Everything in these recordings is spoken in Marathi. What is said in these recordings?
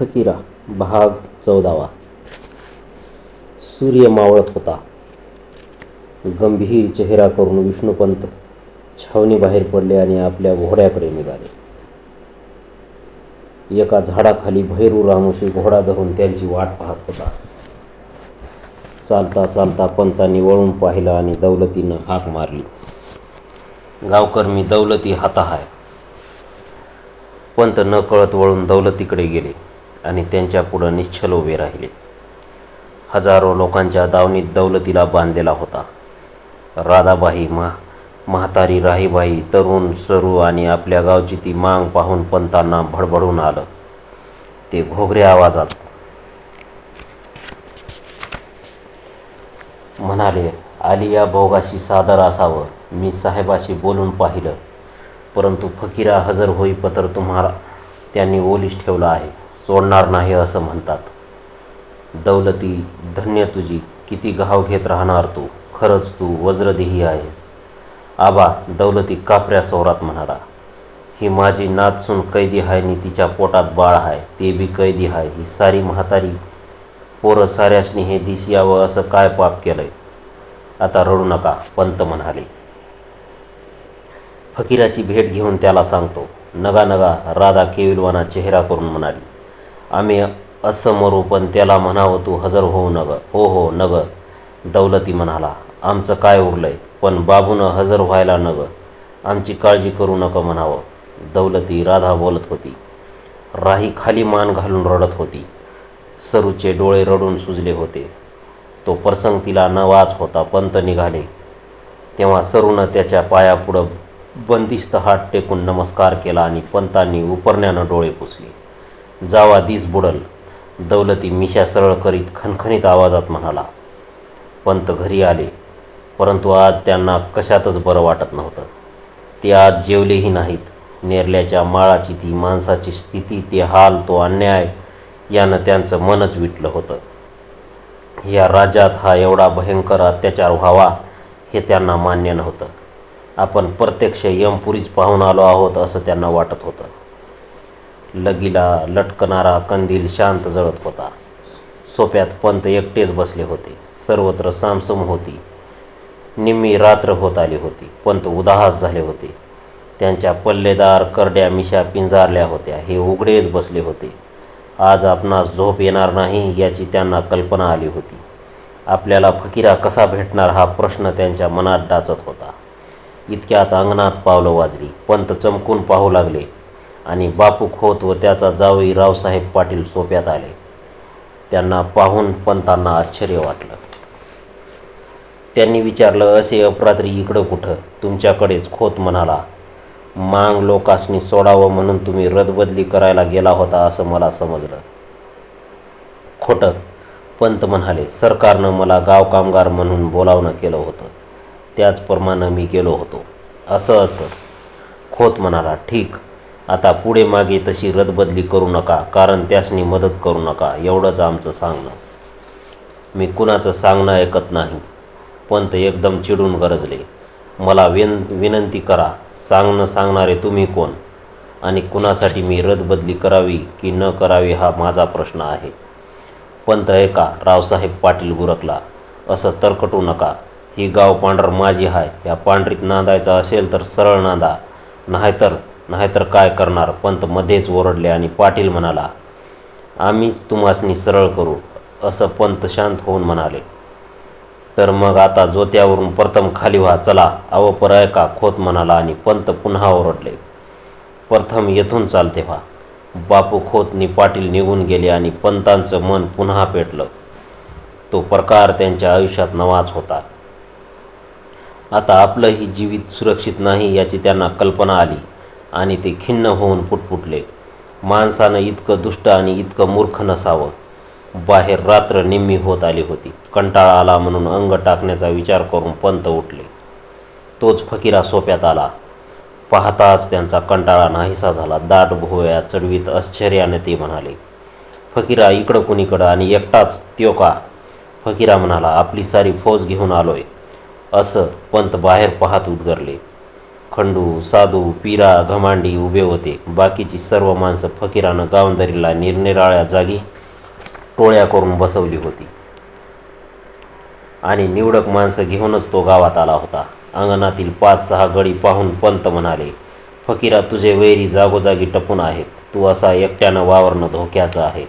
फकीरा भाग चौदावा. सूर्य मावळत होता. गंभीर चेहरा करून विष्णुपंत छावणी बाहेर पडले आणि आपल्या घोड्याकडे निघाले. एका झाडाखाली भैरू रामोशी घोडा धरून त्यांची वाट पाहत होता. चालता चालता पंतांनी वळून पाहिलं आणि दौलतीनं हाक मारली. गावकर मी दौलती हाता आहे पंत न कळत वळून दौलतीकडे गेले. आणि त्यांच्या पुढं निश्चल उभे राहिले. हजारो लोकांच्या दावणीत दौलतीला बांधलेला होता. राधाबाई मा म्हातारी राहीबाई तरुण सरू आणि आपल्या गावची ती मांग पाहून पंतांना भडभडून आलं. ते घोगऱ्या आवाजात म्हणाले आलिया भोगाशी सादर असावं. मी साहेबाशी बोलून पाहिलं. परंतु फकीरा हजर होईपत्र तुम्हाला त्यांनी ओलीस ठेवलं आहे. सोडणार नाही असं म्हणतात. दौलती धन्य तुझी किती घाव घेत राहणार तू खरंच तू वज्रदेही आहेस. आबा दौलती कापऱ्या सोरात म्हणाला. ही माझी नाचसून कैदी आहे नि तिच्या पोटात बाळ आहे ते बी कैदी आहे ही सारी म्हातारी पोरं साऱ्यासनी हे दिस यावं असं काय पाप केलंय? आता रडू नका पंत म्हणाले. फकीराची भेट घेऊन त्याला सांगतो. नगा नगा राधा केविलवाना चेहरा करून म्हणाली. आम्ही असमरू पण त्याला म्हणावं तू हजर होऊ नग. हो हो नग. दौलती म्हणाला आमचं काय उरलंय पण बाबूनं हजर व्हायला नग. आमची काळजी करू नका म्हणावं. दौलती राधा बोलत होती. राही खाली मान घालून रडत होती. सरूचे डोळे रडून सुजले होते. तो प्रसंग तिला न वाच होता पंत निघाले. तेव्हा सरूनं त्याच्या पायापुढं बंदिस्त हात टेकून नमस्कार केला आणि पंतांनी उपरण्यानं डोळे पुसले. जावा दिस बुडल. दौलती मिशा सरळ करीत खणखणीत आवाजात म्हणाला पंत घरी आले परंतु आज त्यांना कशातच बरं वाटत नव्हतं. ते आज जेवलेही नाहीत. नेरल्याच्या माळाची ती माणसाची स्थिती ते हाल तो अन्याय यानं त्यांचं मनच विटलं होतं. या राज्यात हा एवढा भयंकर अत्याचार व्हावा हे त्यांना मान्य नव्हतं. आपण प्रत्यक्ष यमपुरीच पाहून आलो आहोत असं त्यांना वाटत होतं. लगीला लटकणारा कंदील शांत जळत होता. सोप्यात पंत एकटेच बसले होते. सर्वत्र सामसम होती. निम्मी रात्र होत आली होती. पंत उदास झाले होते. त्यांच्या पल्लेदार करड्या मिशा पिंजारल्या होत्या. हे उघडेच बसले होते. आज आपणास झोप येणार नाही याची त्यांना कल्पना आली होती. आपल्याला फकीरा कसा भेटणार हा प्रश्न त्यांच्या मनात डाचत होता. इतक्यात अंगणात पावलं वाजली. पंत चमकून पाहू लागले. आणि बापू खोत व त्याचा जावई रावसाहेब पाटील सोप्यात आले. त्यांना पाहून पंतांना आश्चर्य वाटलं. त्यांनी विचारलं असे अपरात्री इकडं कुठं? तुमच्याकडेच खोत म्हणाला मांग लोकासनी सोडावं म्हणून तुम्ही रदबदली करायला गेला होता असं मला समजलं. खोटं पंत म्हणाले सरकारनं मला गाव कामगार म्हणून बोलावणं केलं होतं. त्याचप्रमाणे मी गेलो होतो. असं असं. खोत म्हणाला ठीक. आता पुढे मागे तशी रदबदली करू नका कारण त्यासनी मदत करू नका एवढंच आमचं सांगणं. मी कुणाचं सांगणं ऐकत नाही. पंत एकदम चिडून गरजले. मला विन विनंती करा सांगणं सांगणारे तुम्ही कोण? आणि कुणासाठी मी रदबदली करावी की न करावी हा माझा प्रश्न आहे. पंत ऐका रावसाहेब पाटील गुरकला असं तरकटू नका. ही गाव पांढर माझी आहे या पांढरीत नांदायचं असेल तर सरळ नांदा. नाहीतर नाहीतर काय करणार? पंत मध्येच ओरडले आणि पाटील म्हणाला आम्हीच तुम्हासनी सरळ करू असं पंत शांत होऊन म्हणाले. तर मग आता जोत्यावरून प्रथम खाली व्हा चला अव ऐका खोत म्हणाला आणि पंत पुन्हा ओरडले. प्रथम येथून चालते व्हा. बापू खोतनी पाटील निघून गेले आणि पंतांचं मन पुन्हा पेटलं. तो प्रकार त्यांच्या आयुष्यात नवाच होता. आता आपलंही जीवित सुरक्षित नाही याची त्यांना कल्पना आली. आणि ते खिन्न होऊन पुटपुटले. माणसानं इतकं दुष्ट आणि इतकं मूर्ख नसावं. बाहेर रात्र निम्मी होत आली होती. कंटाळा आला म्हणून अंग टाकण्याचा विचार करून पंत उठले. तोच फकीरा सोप्यात आला. पाहताच त्यांचा कंटाळा नाहीसा झाला. दाट भोवया चढवीत आश्चर्याने ते म्हणाले फकीरा इकडं कुणीकडं आणि एकटाच त्यो का? फकीरा म्हणाला आपली सारी फौज घेऊन आलोय. असं पंत बाहेर पाहत उद्गरले. खंडू साधू पिरा घमांडी उभे होते. बाकीची सर्व माणसं फकीरानं गावंदरीला निरनिराळ्या जागी टोळ्या करून बसवली होती. आणि निवडक माणसं घेऊनच तो गावात आला होता. अंगणातील पाच सहा गडी पाहून पंत म्हणाले फकीरा तुझे वैरी जागोजागी टपून आहेत. तू असा एकट्यानं वावरणं धोक्याचं आहे.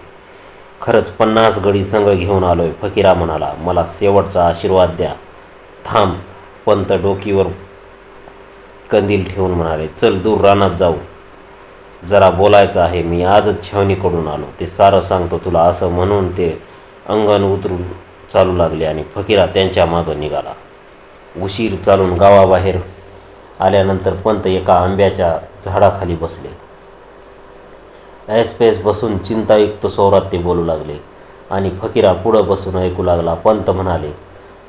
खरंच पन्नास गडी संघ घेऊन आलोय. फकीरा म्हणाला मला शेवटचा आशीर्वाद द्या. थांब. पंत डोकीवर कंदील ठेवून म्हणाले चल दूर रानात जाऊ. जरा बोलायचं आहे मी आजच छावणीकडून आलो. ते सारं सांगतो तुला असं म्हणून ते अंगण उतरून चालू लागले आणि फकीरा त्यांच्या मागं निघाला. उशीर चालून गावाबाहेर आल्यानंतर पंत एका आंब्याच्या झाडाखाली बसले. ऐसपैस बसून चिंतायुक्त स्वरात ते बोलू लागले आणि फकीरा पुढं बसून ऐकू लागला. पंत म्हणाले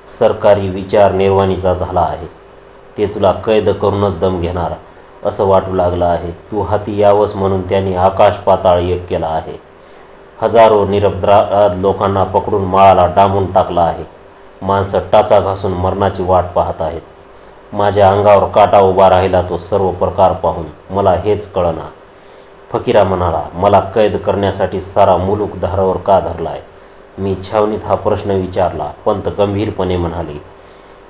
सरकारी विचार निर्वाणीचा झाला आहे. ते तुला कैद करूनच दम घेणार. असं वाटू लागलं आहे. तू हाती यावंस म्हणून त्यांनी आकाश पाताळ एक केला आहे. हजारो निरपराध लोकांना पकडून माळाला डांबून टाकला आहे. माणसं टाचा घासून मरणाची वाट पाहत आहेत. माझ्या अंगावर काटा उभा राहिला तो सर्व प्रकार पाहून. मला हेच कळना. फकीरा म्हणाला मला कैद करण्यासाठी सारा मुलूक धारावर का धरलाय? मी छावणीत हा प्रश्न विचारला. पंत गंभीरपणे म्हणाले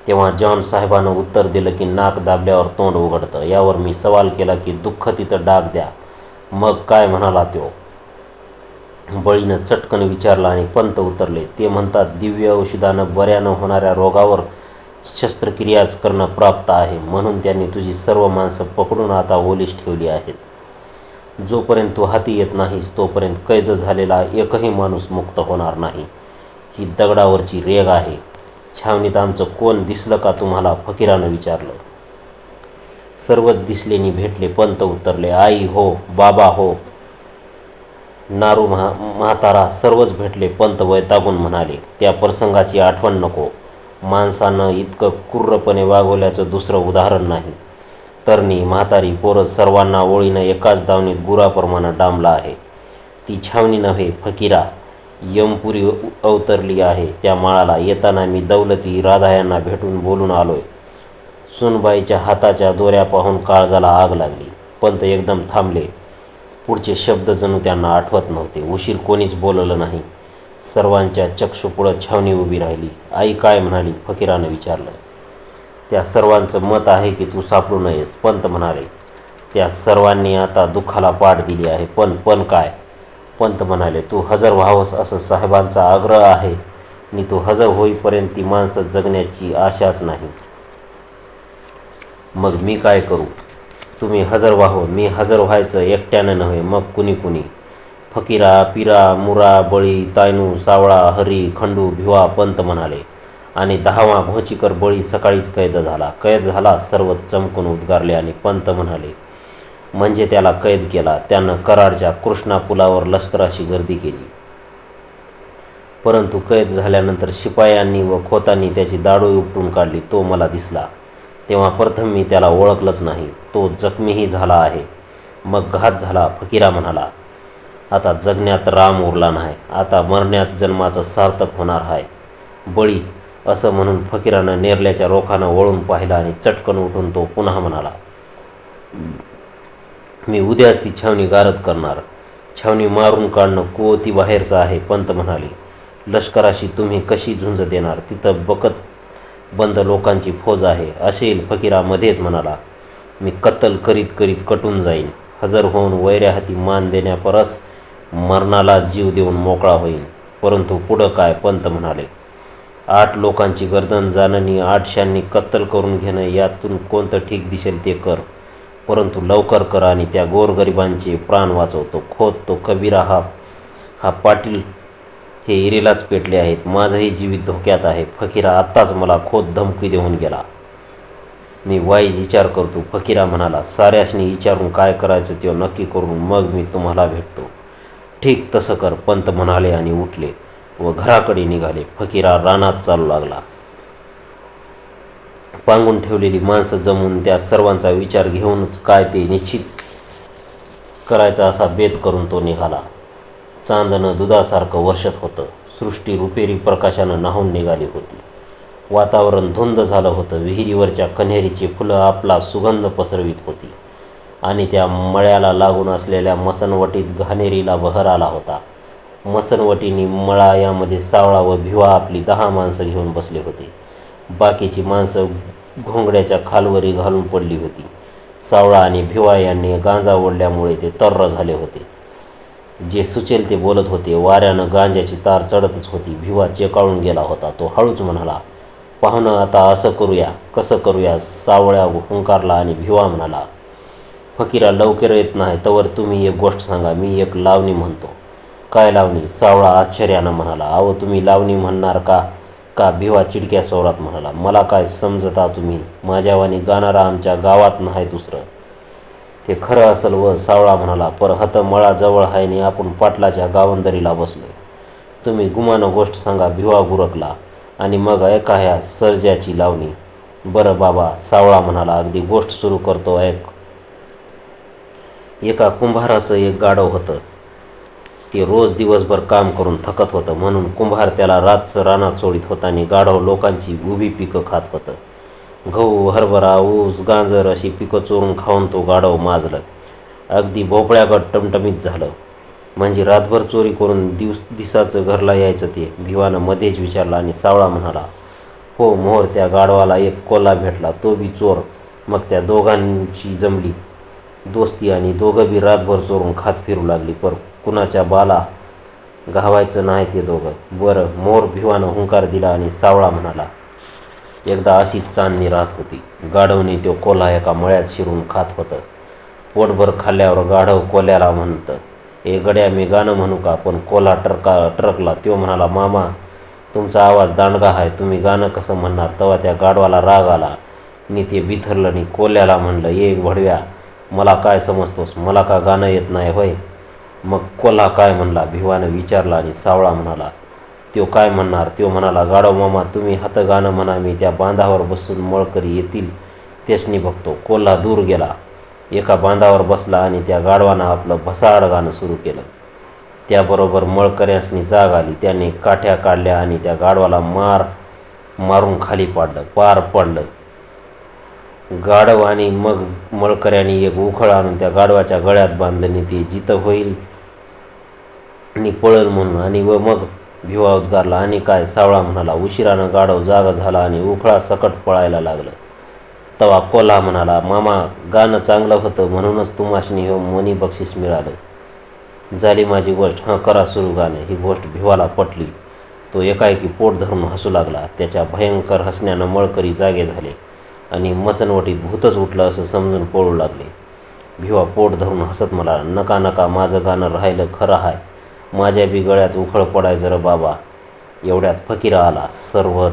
तेव्हा जॉन साहेबानं उत्तर दिलं की नाक दाबल्यावर तोंड उघडतं. यावर मी सवाल केला की दुःख तिथं डाग द्या. मग काय म्हणाला तो? बळीनं चटकन विचारलं आणि पंत उतरले. ते म्हणतात दिव्य औषधानं बऱ्यानं होणाऱ्या रोगावर शस्त्रक्रियाच करणं प्राप्त आहे. म्हणून त्यांनी तुझी सर्व माणसं पकडून आता ओलीस ठेवली आहेत. जोपर्यंत तू हाती येत नाहीस तोपर्यंत कैद झालेला एकही माणूस मुक्त होणार नाही. ही दगडावरची रेग आहे. छावणीत आमचं कोण दिसलं का तुम्हाला? फकीरानं विचारलं. सर्वच दिसलेनी भेटले पंत उतरले आई हो बाबा हो. नारू महा म्हातारा सर्वच भेटले पंत वैतागून म्हणाले त्या प्रसंगाची आठवण नको. माणसानं इतकं क्रूरपणे वागवल्याचं दुसरं उदाहरण नाही. तरणी म्हातारी पोरं सर्वांना ओळीनं एकाच दावणीत गुराप्रमाणे डांबला आहे. ती छावणी नव्हे फकीरा. यमपुरी अवतरली आहे. त्या माळाला येताना मी दौलती राधा यांना भेटून बोलून आलोय. सुनबाईच्या हाताच्या दोऱ्या पाहून काळजाला आग लागली. पंत एकदम थांबले. पुढचे शब्द जणू त्यांना आठवत नव्हते. उशीर कोणीच बोललं नाही. सर्वांच्या चक्षुपुढं छावणी उभी राहिली. आई काय म्हणाली? फकीरानं विचारलं. त्या सर्वांचं मत आहे की तू सापडू नयेस पंत म्हणाले. त्या सर्वांनी आता दुःखाला पाठ दिली आहे. पण पण काय? पंत म्हणाले तू हजर व्हावंस असं साहेबांचा आग्रह आहे. मी तू हजर होईपर्यंत ती माणसं जगण्याची आशाच नाही. मग मी काय करू? तुम्ही हजर व्हावं. मी हजर व्हायचं एकट्यानं नव्हे मग कुणी कुणी? फकीरा पिरा मुरा बळी तायनू सावळा हरी खंडू भिवा पंत म्हणाले. आणि दहावा घोचीकर बळी सकाळीच कैद झाला. कैद झाला सर्व चमकून उद्गारले आणि पंत म्हणाले म्हणजे त्याला कैद केला. त्यानं कराडच्या कृष्णा पुलावर लष्कराशी गर्दी केली. परंतु कैद झाल्यानंतर शिपायांनी व खोतांनी त्याची दाडोळी उपटून काढली. तो मला दिसला. तेव्हा प्रथम मी त्याला ओळखलंच नाही. तो जखमीही झाला आहे. मग घात झाला. फकीरा म्हणाला आता जगण्यात राम उरला नाही. आता मरण्यात जन्माचं सार्थक होणार आहे. बळी असं म्हणून फकीरानं नेरल्याच्या रोखानं वळून पाहिला आणि चटकन उठून तो पुन्हा म्हणाला मी उद्याच ती छावणी गारद करणार. छावणी मारून काढणं कुवती बाहेरचं आहे पंत म्हणाले. लष्कराशी तुम्ही कशी झुंज देणार? तिथं बकत बंद लोकांची फौज आहे असेल फकीरा मध्येच म्हणाला. मी कत्तल करीत करीत कटून जाईन. हजर होऊन वैऱ्या हाती मान देण्यापरस मरणाला जीव देऊन मोकळा होईन. परंतु पुढं काय? पंत म्हणाले. आठ लोकांची गर्दन जाणणी आठशांनी कत्तल करून घेणं यातून कोणतं ठीक दिसेल ते कर. परंतु लवकर कर आणि त्या गोरगरिबांचे प्राण वाचवतो. खोत तो कबीरा हा हा पाटील हे इरेलाच पेटले आहेत. माझंही जीवित धोक्यात आहे. फकीरा आत्ताच मला खोत धमकी देऊन गेला. मी वाईज विचार करतो. फकीरा म्हणाला साऱ्यासनी विचारून काय करायचं ते नक्की करून मग मी तुम्हाला भेटतो. ठीक तसं कर पंत म्हणाले आणि उठले व घराकडे निघाले. फकीरा रानात चालू लागला. पांगून ठेवलेली माणसं जमून त्या सर्वांचा विचार घेऊनच काय ते निश्चित करायचा असा बेत करून तो निघाला. चांदणं दुधासारखं वर्षत होतं. सृष्टी रुपेरी प्रकाशानं नाहून निघाली होती. वातावरण धुंद झालं होतं. विहिरीवरच्या कन्हेरीची फुलं आपला सुगंध पसरवीत होती. आणि त्या मळ्याला लागून असलेल्या मसनवटीत घाणेरीला बहर आला होता. मसनवटीनी मळा यामध्ये सावळा व भिवा आपली दहा माणसं घेऊन बसले होते. बाकीची माणसं घोंगड्याच्या खालवरी घालून पडली होती. सावळा आणि भिवा यांनी गांजा ओढल्यामुळे ते तर्र झाले होते. जे सुचेल ते बोलत होते. वाऱ्यानं गांजाची तार चढतच होती. भिवा चेकाळून गेला होता. तो हळूच म्हणाला पाहुणं आता असं करूया कसं करूया? सावळ्या हुंकारला आणि भिवा म्हणाला फकीरा लवकर येत नाही तवर तुम्ही एक गोष्ट सांगा मी एक लावणी म्हणतो. काय लावणी? सावळा आश्चर्यानं म्हणाला अहो तुम्ही लावणी म्हणणार का? का भिवा चिडक्या स्वरात म्हणाला मला काय समजता तुम्ही? माझ्यावानी गाणारा आमच्या गावात नाही दुसरं. ते खरं असल व सावळा म्हणाला पर हत मळाजवळ आहे आणि आपण पाटलाच्या गावंदरीला बसलोय. तुम्ही गुमानं गोष्ट सांगा भिवा गुरकला आणि मग ऐका ह्या सर्जाची लावणी. बरं बाबा सावळा म्हणाला अगदी गोष्ट सुरू करतो ऐक. एका कुंभाराचं एक गाढव होतं. ते रोज दिवसभर काम करून थकत होतं. म्हणून कुंभार त्याला रातचं रानात सोडित होता आणि गाढव लोकांची उभी पिकं खात होतं. गहू हरभरा ऊस गांजर अशी पिकं चोरून खाऊन तो गाढव माजलं. अगदी भोपळ्यागत टमटमीत झालं. म्हणजे रातभर चोरी करून दिवस दिसाचं घरला यायचं ते. भिवानं मध्येच विचारला आणि सावळा म्हणाला हो मोहर त्या गाढवाला एक कोल्हा भेटला. तो बी चोर. मग त्या दोघांची जमली. दोस्ती आणि दोघं बी रातभर चोरून खात फिरू लागली. पर कुणाच्या बाला घावायचं नाही ते दोघं. बरं मोर भिवानं हुंकार दिला आणि सावळा म्हणाला एकदा अशीच चांदणी राहत होती. गाढवने तो कोल्हा एका मळ्यात शिरून खात होतं. पोटभर खाल्ल्यावर गाढव कोल्याला म्हणतं ए गड्या मी गाणं म्हणू का? पण कोल्हा टरका टरकला. तो म्हणाला मामा तुमचा आवाज दांडगा आहे. तुम्ही गाणं कसं म्हणणार? तेव्हा त्या गाढवाला राग आला. मी ते बिथरलं आणि कोल्याला म्हणलं ये भडव्या मला काय समजतोस? मला का गाणं येत नाही? होय? मग कोल्हा काय म्हणला? भिवानं विचारला आणि सावळा म्हणाला त्यो काय म्हणणार? त्यो म्हणाला गाडव मामा तुम्ही हातगाणं म्हणा मी त्या बांधावर बसून मळकरी येतील त्यासनी बघतो. कोल्हा दूर गेला. एका बांधावर बसला आणि त्या गाढवानं आपलं भसाड गाणं सुरू केलं. त्याबरोबर मळकऱ्यासनी जाग आली. त्याने काठ्या काढल्या आणि त्या गाढवाला मार मारून खाली पाडलं पार पडलं. गाढव आणि मग मळकऱ्याने एक उखळ आणून त्या गाढवाच्या गळ्यात बांधलं आणि ते जिथं होईल. आणि पळल म्हणून आणि व मग भिवा उद्गारला आणि काय सावळा म्हणाला उशिरानं गाढव जागा झाला आणि उखळा सकट पळायला लागलं. तवा कोल्हा म्हणाला मामा गाणं चांगलं होतं म्हणूनच तुमाशनी हे हो मोनी बक्षीस मिळालं. झाली माझी गोष्ट हां करा सुरू गाणं. ही गोष्ट भिवाला पटली. तो एकाएकी पोट धरून हसू लागला. त्याच्या भयंकर हसण्यानं मळकरी जागे झाले. आणि मसनवटीत भूतच उठलं असं समजून पळू लागले. भिवा पोट धरून हसत मला नका नका माझं गाणं राहिलं खरं आहे माझ्या बी गळ्यात उखळ पडायचं रं बाबा. एवढ्यात फकीरा आला सर्व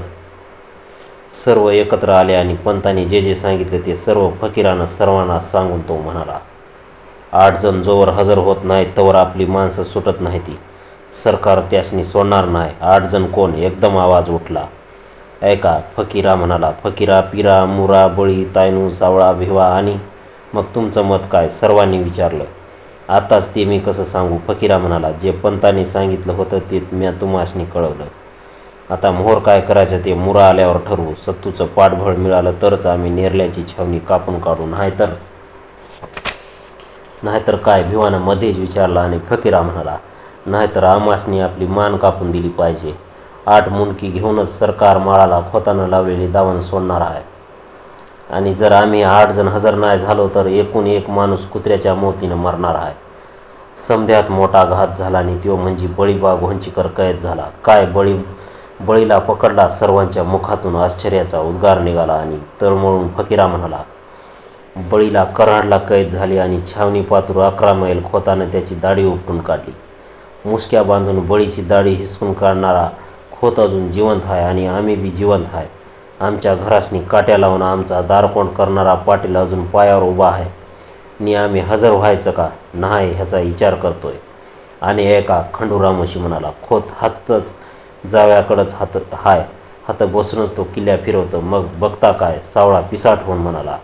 सर्व एकत्र आले आणि पंतांनी जे जे सांगितले ते सर्व फकीरानं सर्वांना सांगून तो म्हणाला आठ जण जोवर हजर होत नाहीत तोवर आपली माणसं सुटत नाही ती. सरकार त्यासनी सोडणार नाही. आठ जण कोण? एकदम आवाज उठला. ऐका फकीरा म्हणाला फकीरा पिरा मुरा बळी तायनू सावळा भिवा आणि मग तुमचं मत काय? सर्वांनी विचारलं. आताच ते मी कसं सांगू? फकीरा म्हणाला जे पंतांनी सांगितलं होतं ते मी तुम्हासनी कळवलं. आता मोहर काय करायचं ते मुरा आल्यावर ठरवू. सत्तूचं पाठबळ मिळालं तरच आम्ही नेरल्याची छावणी कापून काढू. नाहीतर नाहीतर काय? भिवानं मध्येच विचारला आणि फकीरा म्हणाला नाहीतर आमासनी आपली मान कापून दिली पाहिजे. आठ मुंडकी घेऊनच सरकार माळाला खोतानं लावलेली दावण सोडणार आहे. आणि जर आम्ही आठ जण हजर नाही झालो तर एकूण एक माणूस कुत्र्याच्या मोतीनं मरणार आहे. समध्यात मोठा घात झाला आणि तो म्हणजे बळीबा घोंचीकर कैद झाला. काय बळी बळीला पकडला सर्वांच्या मुखातून आश्चर्याचा उद्गार निघाला आणि तळमळून फकीरा म्हणाला बळीला कराडला कैद झाली आणि छावणी पातूर अकरा मैल खोतानं त्याची दाढी उपटून काढली. मुसक्या बांधून बळीची दाढी हिसकून काढणारा खोत अजून जिवंत आहे आणि आम्ही बी जिवंत आहे. आमच्या घरासनी काट्या लावून आमचा दारकोंड करणारा पाटील अजून पायावर उभा आहे. नि आम्ही हजर व्हायचं का? नाही ह्याचा विचार करतोय. आणि एका खंडूरामशी म्हणाला खोत हातच जाव्याकडंच हात हाय. हात बसूनच तो किल्ल्या फिरवतो. मग बघता काय? सावळा पिसाट होऊन म्हणाला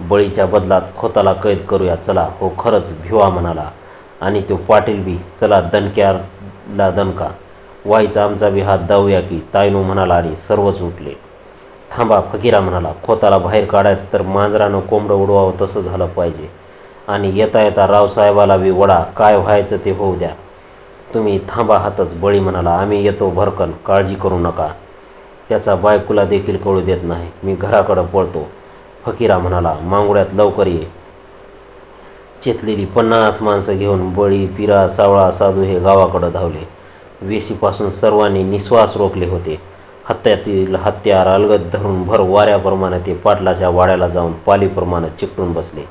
बळीच्या बदलात खोताला कैद करूया. चला. हो खरंच भिवा म्हणाला. आणि तो पाटील बी चला दणक्याला दणका. वाईचा आमचा बी हात दावूया की तायनू म्हणाला आणि सर्वच उठले. थांबा फकीरा म्हणाला खोताला बाहेर काढायचं तर मांजरानं कोंबडं उडवावं तसं झालं पाहिजे. आणि येता येता रावसाहेबाला बी वडा काय व्हायचं ते होऊ द्या. तुम्ही थांबा हातच बळी म्हणाला आम्ही येतो भरकन काळजी करू नका. त्याचा बायकोला देखील कळू देत नाही मी घराकडं पळतो. फकीरा म्हणाला मांगुड्यात लवकर ये. चेतलेली पन्नास माणसं घेऊन बळी पिरा सावळा साधू हे गावाकडं धावले. वेशीपासून सर्वांनी निश्वास रोखले होते. हत्यातील हत्यार अलगद धरून भर वाऱ्याप्रमाणे ते पाटलाच्या वाड्याला जाऊन पालीप्रमाणे चिकटून बसले.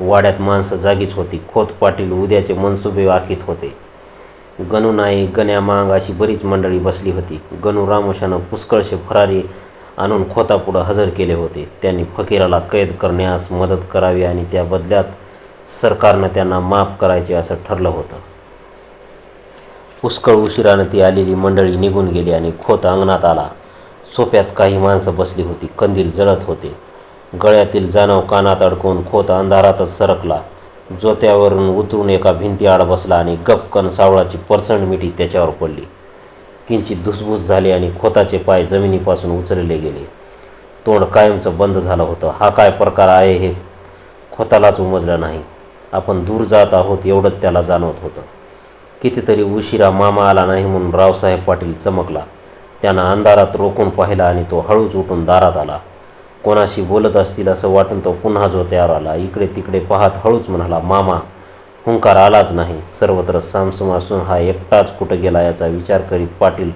वाड्यात माणसं जागीच होती. खोत पाटील उद्याचे मनसुबे आखीत होते. गणू नाईक गण्या मांग अशी बरीच मंडळी बसली होती. गणू रामोशानं पुष्कळशे फरारी आणून खोतापुढं हजर केले होते. त्यांनी फकीराला कैद करण्यास मदत करावी आणि त्या बदल्यात सरकारनं त्यांना माफ करायचे असं ठरलं होतं. पुष्कळ उशिरानं ती आलेली मंडळी निघून गेली आणि खोत अंगणात आला. सोप्यात काही माणसं बसली होती. कंदील जळत होते. गळ्यातील जाणव कानात अडकून खोत अंधारातच सरकला. जोत्यावरून उतरून एका भिंतीआड बसला आणि गपकन सावळाची परसंड मिठी त्याच्यावर पडली. किंचित धुसभूस झाली आणि खोताचे पाय जमिनीपासून उचलले गेले. तोंड कायमचं बंद झालं होतं. हा काय प्रकार आहे हे खोतालाच उमजलं नाही. आपण दूर जात आहोत एवढंच त्याला जाणवत होतं. कितीतरी उशिरा मामा आला नाही म्हणून रावसाहेब पाटील चमकला. त्यानं अंधारात रोखून पाहिला आणि तो हळूच उठून दारात आला. कोणाशी बोलत असतील असं वाटून तो पुन्हा जो तयार आला इकडे तिकडे पाहत हळूच म्हणाला मामा हुंकार आलाच नाही. सर्वत्र सामसम असून हा एकटाच कुठं गेला याचा विचार करीत पाटील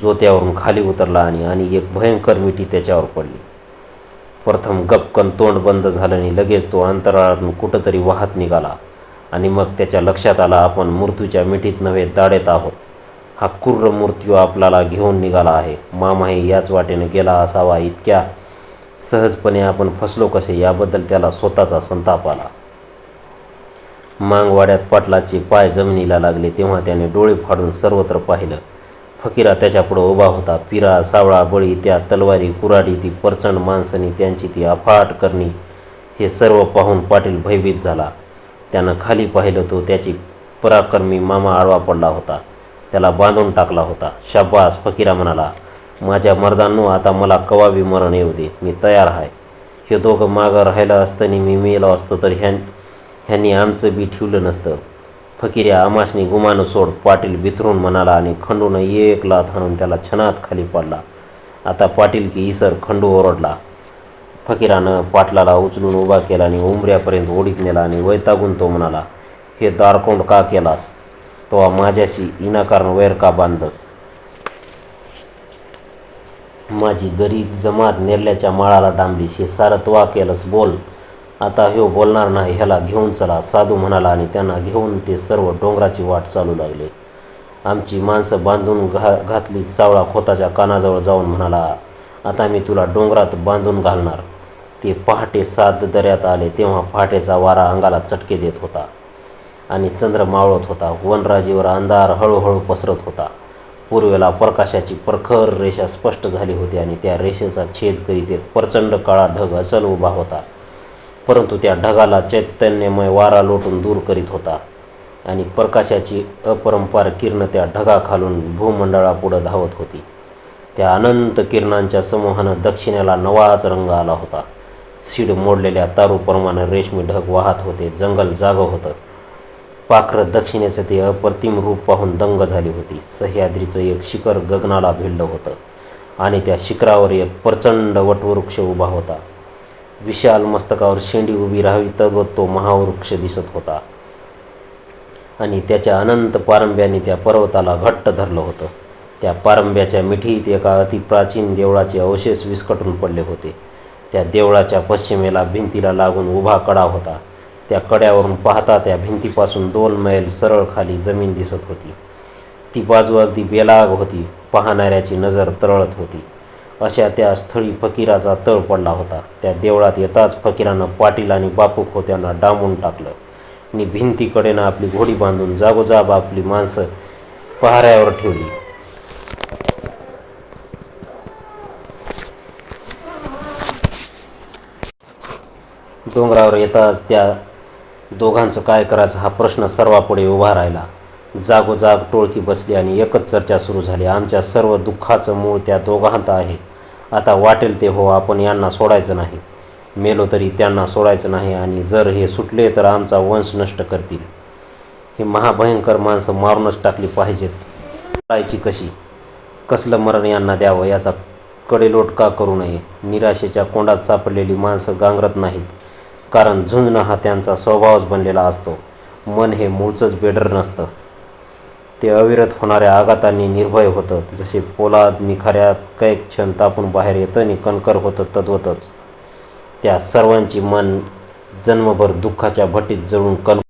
जोत्यावरून खाली उतरला आणि आणि एक भयंकर मिठी त्याच्यावर पडली. प्रथम गपकन तोंड बंद झालं आणि लगेच तो अंतराळातून कुठंतरी वाहत निघाला. आणि मग त्याच्या लक्षात आला आपण मृत्यूच्या मिठीत नव्हे दाडेत आहोत. हा कुर्र मृत्यू आपल्याला घेऊन निघाला आहे. मामाही याच वाटेने गेला असावा इतक्या सहजपणे आपण फसलो कसे याबद्दल त्याला स्वतःचा संताप आला. मांगवाड्यात पाटलाचे पाय जमिनीला लागले तेव्हा त्याने डोळे फाडून सर्वत्र पाहिलं. फकीरा त्याच्यापुढं उभा होता. पिरा सावळा बळी त्या तलवारी कुराडी ती प्रचंड माणसनी त्यांची ती अफाट करणी हे सर्व पाहून पाटील भयभीत झाला. त्यानं खाली पाहिलं तो त्याची पराक्रमी मामा आडवा पडला होता. त्याला बांधून टाकला होता. शाब्बास फकीरा म्हणाला माझ्या मर्दांनो आता मला कवाबी मरण येऊ दे. मी तयार आहे. हे दोघं मागं राहिलं असताना मी मेलो असतो तर ह्यां ह्यांनी आमचं बी ठेवलं नसतं. फकीऱ्या आमाशनी गुमानं सोड पाटील बिथरून म्हणाला आणि खंडूनं एक लाथ हाणून त्याला छनात खाली पडला. आता पाटील की इसर खंडू ओरडला. फकीरानं पाटलाला उचलून उभा केला आणि उंबऱ्यापर्यंत ओढीत नेला आणि वैतागून तो म्हणाला हे दारकोंड का केलास? तो माझ्याशी इनाकारण वैर का बांधस माझी गरीब जमात नेरल्याच्या माळाला डांबली शे सारं तवा केलंस बोल. आता ह्यो बोलणार नाही ह्याला घेऊन चला साधू म्हणाला आणि त्यांना घेऊन ते सर्व डोंगराची वाट चालू लागले. आमची माणसं बांधून घा घातली सावळा खोताच्या कानाजवळ जाऊन म्हणाला आता मी तुला डोंगरात बांधून घालणार. ते पहाटे सात दऱ्यात आले तेव्हा पहाटेचा वारा अंगाला चटके देत होता आणि चंद्र मावळत होता. वनराजीवर अंधार हळूहळू पसरत होता. पूर्वेला प्रकाशाची प्रखर रेषा स्पष्ट झाली होती आणि त्या रेषेचा छेद करीत एक प्रचंड काळा ढग अचल उभा होता. परंतु त्या ढगाला चैतन्यमय वारा लोटून दूर करीत होता आणि प्रकाशाची अपरंपार किरण त्या ढगाखालून भूमंडळापुढं धावत होती. त्या अनंत किरणांच्या समूहानं दक्षिणेला नवाच रंग आला होता. सीड मोडलेल्या तारूप्रमाणे रेशमी ढग वाहत होते. जंगल जागं होतं. पाखरं दक्षिणेचं ते अप्रतिम रूप पाहून दंग झाली होती. सह्याद्रीचं एक शिखर गगनाला भिडलं होतं आणि त्या शिखरावर एक प्रचंड वटवृक्ष उभा होता. विशाल मस्तकावर शेंडी उभी राहावी तद्वत तो महावृक्ष दिसत होता. आणि त्याच्या अनंत पारंब्याने त्या पर्वताला घट्ट धरलं होतं. त्या पारंब्याच्या मिठीत एका अतिप्राचीन देवळाचे अवशेष विस्कटून पडले होते. त्या देवळाच्या पश्चिमेला भिंतीला लागून उभा कडा होता. त्या कड्यावरून पाहता त्या भिंतीपासून दोन मैल सरळ खाली जमीन दिसत होती. ती बाजू अगदी बेलाग होती पाहणाऱ्याची नजर तरळत होती. अशा त्या स्थळी फकीराचा तळ पडला होता. त्या देवळात येताच फकीरानं पाटील आणि बापूक होत्यांना डांबून टाकलं. आणि भिंतीकडेनं आपली घोडी बांधून जागोजाग आपली माणसं पहाऱ्यावर ठेवली. डोंगरावर येताच त्या दोघांचं काय करायचं हा प्रश्न सर्वापुढे उभा राहिला. जागोजाग टोळकी बसली आणि एकच चर्चा सुरू झाली. आमच्या सर्व दुःखाचं मूळ त्या दोघांत आहे. आता वाटेल ते हो आपण यांना सोडायचं नाही. मेलो तरी त्यांना सोडायचं नाही आणि जर हे सुटले तर आमचा वंश नष्ट करतील. ही महाभयंकर माणसं मारूनच टाकली पाहिजेत. करायची कशी? कसलं मरण यांना द्यावं? याचा कडेलोट का करू नये. निराशेच्या कोंडात सापडलेली माणसं गांगरत नाहीत. कारण झुंजणं हा त्यांचा स्वभावच बनलेला असतो. मन हे मूळचंच बेडर नसतं. ते अविरत होणाऱ्या आघातांनी निर्भय होतं. जसे पोलाद निखाऱ्यात कैक क्षण तापून बाहेर येतं आणि कणकर होतं तद्वतच. त्या सर्वांची मन जन्मभर दुःखाच्या भट्टीत जळून कण